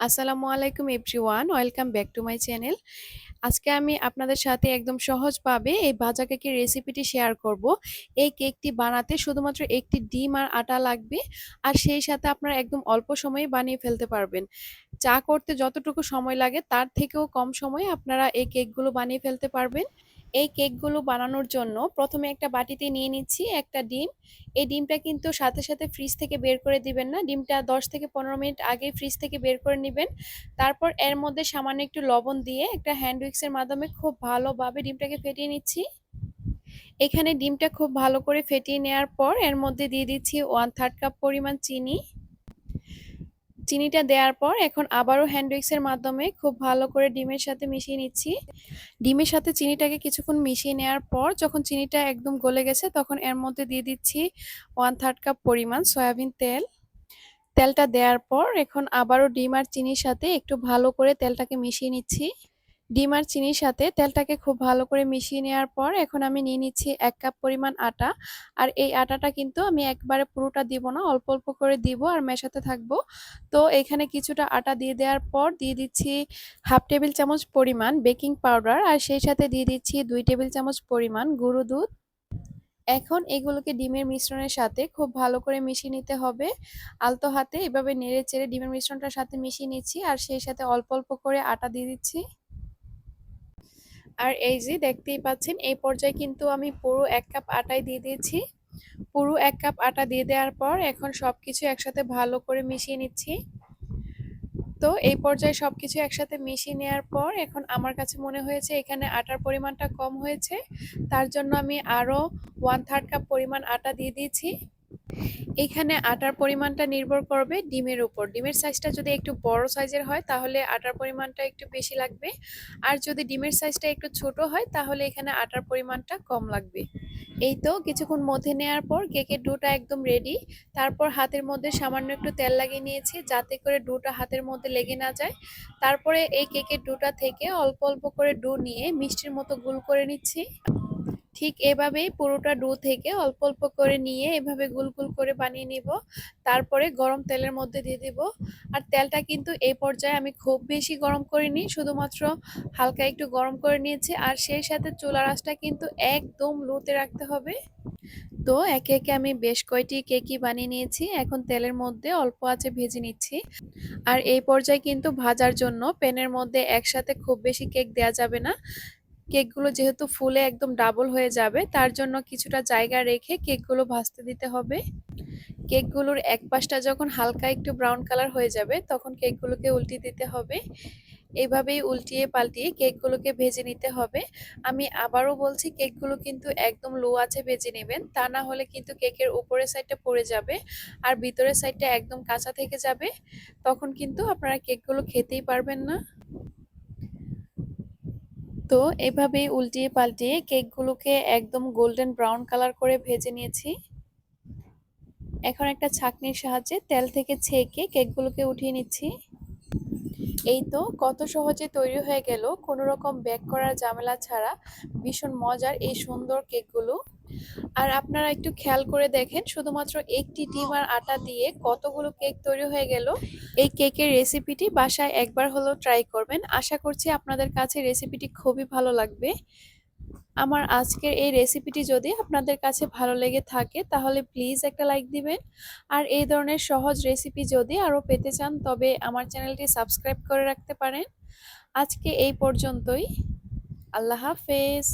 আসসালামু আলাইকুম everyone, welcome back to my channel. আজকে আমি আপনাদের সাথে একদম সহজভাবে এই ভাজা কেকের রেসিপিটি শেয়ার করব। এই কেকটি বানাতে শুধুমাত্র একটি ডিম আর আটা লাগবে, আর সেই সাথে আপনারা একদম অল্প সময়ে বানিয়ে ফেলতে পারবেন। চা করতে যতটুকু সময় লাগে, তার থেকেও কম সময়ে আপনারা এই কেকগুলো বানিয়ে ফেলতে পারবেন। এই কেকগুলো বানানোর জন্য প্রথমে একটা বাটিতে নিয়ে নিচ্ছি একটা ডিম। এই ডিমটা কিন্তু সাথে সাথে ফ্রিজ থেকে বের করে দিবেন না। ডিমটা 10 থেকে পনেরো মিনিট আগে ফ্রিজ থেকে বের করে নেবেন। তারপর এর মধ্যে সামান্য একটু লবণ দিয়ে একটা হ্যান্ড উইক্সের মাধ্যমে খুব ভালোভাবে ডিমটাকে ফেটিয়ে নিচ্ছি। এখানে ডিমটা খুব ভালো করে ফেটিয়ে নেওয়ার পর এর মধ্যে দিয়ে দিচ্ছি ওয়ান থার্ড কাপ পরিমাণ চিনি। চিনিটা দেওয়ার পর এখন আবারও হ্যান্ড উইক্সের মাধ্যমে খুব ভালো করে ডিমের সাথে মিশিয়ে নিচ্ছি। ডিমের সাথে চিনিটাকে কিছুক্ষণ মিশিয়ে নেওয়ার পর যখন চিনিটা একদম গলে গেছে তখন এর মধ্যে দিয়ে দিচ্ছি ওয়ান থার্ড কাপ পরিমাণ সয়াবিন তেল। তেলটা দেওয়ার পর এখন আবারও ডিম আর চিনির সাথে একটু ভালো করে তেলটাকে মিশিয়ে নিচ্ছি। ডিম আর চিনির সাথে তেলটাকে খুব ভালো করে মিশিয়ে নেওয়ার পর এখন আমি নিয়ে নিচ্ছি এক কাপ পরিমাণ আটা। আর এই আটাটা কিন্তু আমি একবারে পুরোটা দিব না, অল্প অল্প করে দিব আর মেশাতে থাকব। তো এখানে কিছুটা আটা দিয়ে দেওয়ার পর দিয়ে দিচ্ছি হাফ টেবিল চামচ পরিমাণ বেকিং পাউডার আর সেই সাথে দিয়ে দিচ্ছি দুই টেবিল চামচ পরিমাণ গুঁড়ো দুধ। এখন এগুলোকে ডিমের মিশ্রণের সাথে খুব ভালো করে মিশিয়ে নিতে হবে। আলতো হাতে এভাবে নেড়ে চেড়ে ডিমের মিশ্রণটার সাথে মিশিয়ে নিচ্ছি আর সেই সাথে অল্প অল্প করে আটা দিয়ে দিচ্ছি। আর এই যে দেখতেই পাচ্ছেন, এই পর্যায়ে কিন্তু আমি পুরো এক কাপ আটাই দিয়ে দিয়েছি। পুরো এক কাপ আটা দিয়ে দেওয়ার পর এখন সব কিছু একসাথে ভালো করে মিশিয়ে নিচ্ছি। তো এই পর্যায়ে সব কিছু একসাথে মিশিয়ে নেওয়ার পর এখন আমার কাছে মনে হয়েছে এখানে আটার পরিমাণটা কম হয়েছে। তার জন্য আমি আরও ওয়ান থার্ড কাপ পরিমাণ আটা দিয়ে দিয়েছি। এখানে আটার পরিমাণটা নির্ভর করবে ডিমের উপর। ডিমের সাইজটা যদি একটু বড় সাইজের হয়, তাহলে আটার পরিমাণটা একটু বেশি লাগবে। আর যদি ডিমের সাইজটা একটু ছোট হয়, তাহলে এখানে আটার পরিমাণটা কম লাগবে। এই তো কিছুক্ষণ মধ্যে নেওয়ার পর কেকের ডোটা একদম রেডি তারপর হাতের মধ্যে সামান্য একটু তেল লাগিয়ে নিয়েছি, যাতে করে ডোটা হাতের মধ্যে লেগে না যায়। তারপরে এই কেকের ডোটা থেকে অল্প অল্প করে ডো নিয়ে মিষ্টির মতো গুল করে নিচ্ছি। ঠিক এভাবেই পুরোটা ডো থেকে অল্প অল্প করে নিয়ে এভাবে গুল গুল করে বানিয়ে নিব। তারপরে গরম তেলের মধ্যে দিয়ে দিব। আর তেলটা কিন্তু এই পর্যায়ে আমি খুব বেশি গরম করিনি, শুধুমাত্র হালকা একটু গরম করে নিয়েছি। আর সেই সাথে চুলার আঁচটা কিন্তু একদম লোতে রাখতে হবে। তো একে একে আমি বেশ কয়টি কেকই বানিয়ে নিয়েছি। এখন তেলের মধ্যে অল্প আছে ভেজে নিচ্ছি। আর এই পর্যায়ে কিন্তু ভাজার জন্য প্যানের মধ্যে একসাথে খুব বেশি কেক দেওয়া যাবে না। কেকগুলো যেহেতু ফুলে একদম ডাবল হয়ে যাবে, তার জন্য কিছুটা জায়গা রেখে কেকগুলো ভাজতে দিতে হবে। কেকগুলোর এক পাশটা যখন হালকা একটু ব্রাউন কালার হয়ে যাবে, তখন কেকগুলোকে উল্টে দিতে হবে। এইভাবেই উল্টিয়ে পাল্টিয়ে কেকগুলোকে ভেজে নিতে হবে। আমি আবারও বলছি, কেকগুলো কিন্তু একদম লো আছে ভেজে নেবেন, তা না হলে কিন্তু কেকের উপরের সাইডটা পড়ে যাবে আর ভিতরের সাইডটা একদম কাঁচা থেকে যাবে। তখন কিন্তু আপনারা কেকগুলো খেতেই পারবেন না। তো এভাবে উল্টিয়ে পাল্টিয়ে কেকগুলোকে একদম গোল্ডেন ব্রাউন কালার করে ভেজে নিয়েছি। এখন একটা ছাকনির সাহায্যে তেল থেকে ছেঁকে কেকগুলোকে উঠিয়ে নিচ্ছি। এই তো কত সহজে তৈরি হয়ে গেল। কোনো রকম ব্যাক করার ঝামেলা ছাড়া ভীষণ মজার এই সুন্দর কেকগুলো। আর আপনারা একটু খেয়াল করে দেখেন, শুধুমাত্র একটি ডিম আর আটা দিয়ে কতগুলো কেক তৈরি হয়ে গেল। এই কেকের রেসিপিটি বাসায় একবার হলেও ট্রাই করবেন। আশা করছি আপনাদের কাছে রেসিপিটি খুবই ভালো লাগবে। আমার আজকের এই রেসিপিটি যদি আপনাদের কাছে ভালো লেগে থাকে, তাহলে প্লিজ একটা লাইক দিবেন। আর এই ধরনের সহজ রেসিপি যদি আরও পেতে চান, তবে আমার চ্যানেলটি সাবস্ক্রাইব করে রাখতে পারেন। আজকে এই পর্যন্তই। আল্লাহ হাফেজ।